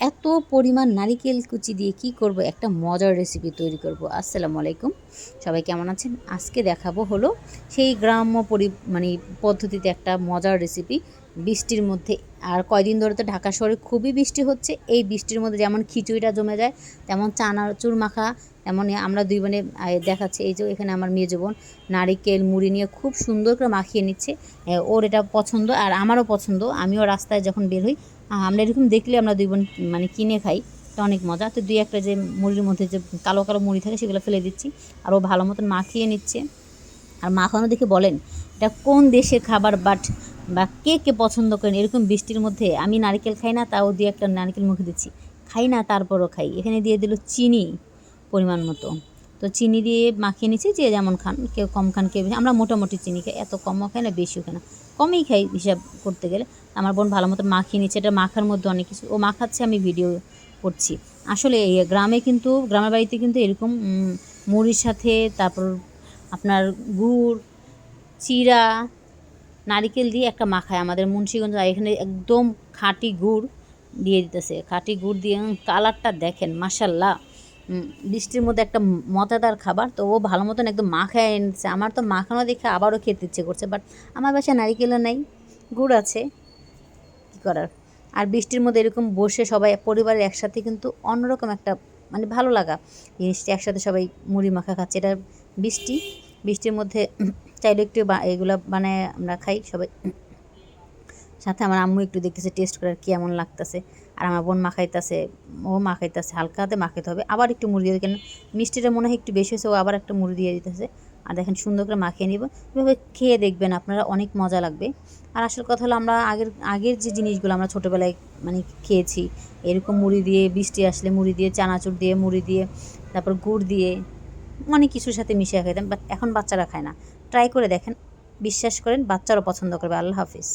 এত পরিমাণ নারিকেল কুচি দিয়ে কি করব? একটা মজার রেসিপি তৈরি করব। আসসালামু আলাইকুম। সবাই কেমন আছেন? আজকে দেখাবো হলো সেই গ্রাম্য পরি মানে পদ্ধতিতে একটা মজার রেসিপি বৃষ্টির মধ্যে, আর কয়দিন ধরে তো ঢাকা শহরে খুবই বৃষ্টি হচ্ছে। এই বৃষ্টির মধ্যে যেমন খিচুড়িটা জমে যায়, তেমন চানাচুর মাখা, তেমনই আমরা দুই বোনে দেখাচ্ছি। এই যে এখানে আমার মেয়ে বোন নারিকেল, মুড়ি নিয়ে খুব সুন্দর করে মাখিয়ে নিচ্ছে। ওর এটা পছন্দ আর আমারও পছন্দ। আমিও রাস্তায় যখন বের হই আমরা এরকম দেখলে আমরা দুই বোন মানে কিনে খাই। তো অনেক মজা। তো দুই একটা যে মুড়ির মধ্যে যে কালো কালো মুড়ি থাকে, সেগুলো ফেলে দিচ্ছি। আর ও ভালো মতন মাখিয়ে নিচ্ছে। আর মাখানো দেখে বলেন, এটা কোন দেশের খাবার বাট বা কে কে পছন্দ করেন? এরকম বৃষ্টির মধ্যে আমি নারকেল খাই না, তাও দুই একটা নারকেল মুখে দিচ্ছি। খাই না, তারপরও খাই। এখানে দিয়ে দিল চিনি পরিমাণ মতো। তো চিনি দিয়ে মাখিয়ে নিচ্ছি, যে যেমন খান, কেউ কম খান, কেউ আমরা মোটামুটি চিনি খাই, এত কমও খাই না, বেশিও খাই না। কমই খাই হিসাব করতে গেলে। আমার বোন ভালো মতো মাখিয়ে নিচ্ছে, এটা মাখার মধ্যে অনেক কিছু। ও মাখাচ্ছে, আমি ভিডিও করছি। আসলে এই গ্রামে কিন্তু, গ্রামের বাড়িতে কিন্তু এরকম মুড়ির সাথে, তারপর আপনার গুড় চিরা নারিকেল দিয়ে একটা মাখায়। আমাদের মুন্সিগঞ্জ এখানে একদম খাঁটি গুড় দিয়ে দিতেছে। খাঁটি গুড় দিয়ে কালারটা দেখেন মাসাল্লাহ বৃষ্টির মধ্যে একটা মজাদার খাবার, তো ও ভালো মতন একদম মাখায় এনেছে। আমার তো মাখানো দেখে আবারও খেতে ইচ্ছে করছে বাট আমার বাসায় নারিকেলও নেই, গুড় আছে, কী করার? আর বৃষ্টির মধ্যে এরকম বসে সবাই, পরিবারের একসাথে কিন্তু অন্যরকম একটা মানে ভালো লাগা। জিনিসটা একসাথে সবাই মুড়ি মাখা খাচ্ছে, এটা বৃষ্টি। বৃষ্টির মধ্যে চাইলে একটু এগুলো বানায় আমরা খাই সবাই। সাথে আমার আম্মু একটু দেখতেছে, টেস্ট করার কেমন লাগতেছে। আর আমার বোন মাখাইতেছে ও মাখাইতেছে হালকা হাতে মাখাইতে হবে। আবার একটু মুড়ি দিয়ে কেন মিষ্টিটা মনে হয় একটু বেশি হয়েছে, ও আবার একটা মুড়ি দিয়ে দিতেছে। আর দেখেন সুন্দর করে মাখিয়ে নিব। এভাবে খেয়ে দেখবেন আপনারা, অনেক মজা লাগবে। আর আসল কথা হলো আমরা আগের আগের যে জিনিসগুলো আমরা ছোটোবেলায় মানে খেয়েছি, এরকম মুড়ি দিয়ে, বৃষ্টি আসলে মুড়ি দিয়ে, চানাচুর দিয়ে, মুড়ি দিয়ে, তারপর গুড় দিয়ে, অনেক কিছুর সাথে মিশিয়ে খাইতাম, বাট এখন বাচ্চারা খায় না। ট্রাই করে দেখেন, বিশ্বাস করেন, বাচ্চারাও পছন্দ করবে। আল্লাহ হাফিজ।